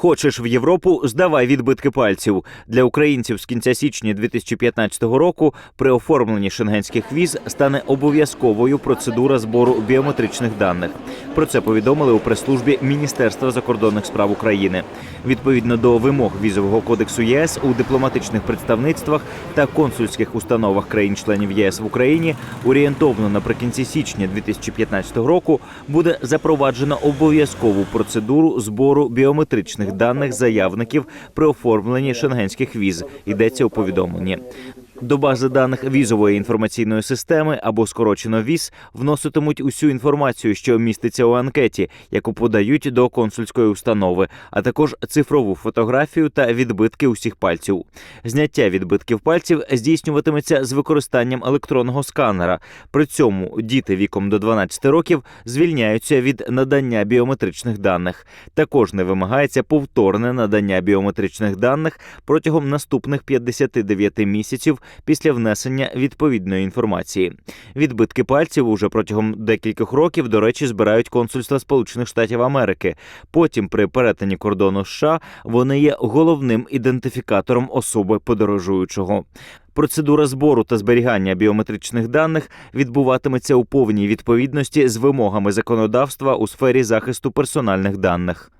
Хочеш в Європу, здавай відбитки пальців для українців з кінця січня 2015 року. При оформленні шенгенських віз стане обов'язковою процедура збору біометричних даних. Про це повідомили у прес-службі Міністерства закордонних справ України. Відповідно до вимог візового кодексу ЄС у дипломатичних представництвах та консульських установах країн-членів ЄС в Україні орієнтовно наприкінці січня 2015 року буде запроваджено обов'язкову процедуру збору біометричних даних заявників при оформленні шенгенських віз. Йдеться у повідомленні. До бази даних візової інформаційної системи або скорочено ВІЗ вноситимуть усю інформацію, що міститься у анкеті, яку подають до консульської установи, а також цифрову фотографію та відбитки усіх пальців. Зняття відбитків пальців здійснюватиметься з використанням електронного сканера. При цьому діти віком до 12 років звільняються від надання біометричних даних. Також не вимагається повторне надання біометричних даних протягом наступних 59 місяців після внесення відповідної інформації. Відбитки пальців уже протягом декількох років, до речі, збирають консульства Сполучених Штатів Америки. Потім, при перетині кордону США, вони є головним ідентифікатором особи подорожуючого. Процедура збору та зберігання біометричних даних відбуватиметься у повній відповідності з вимогами законодавства у сфері захисту персональних даних.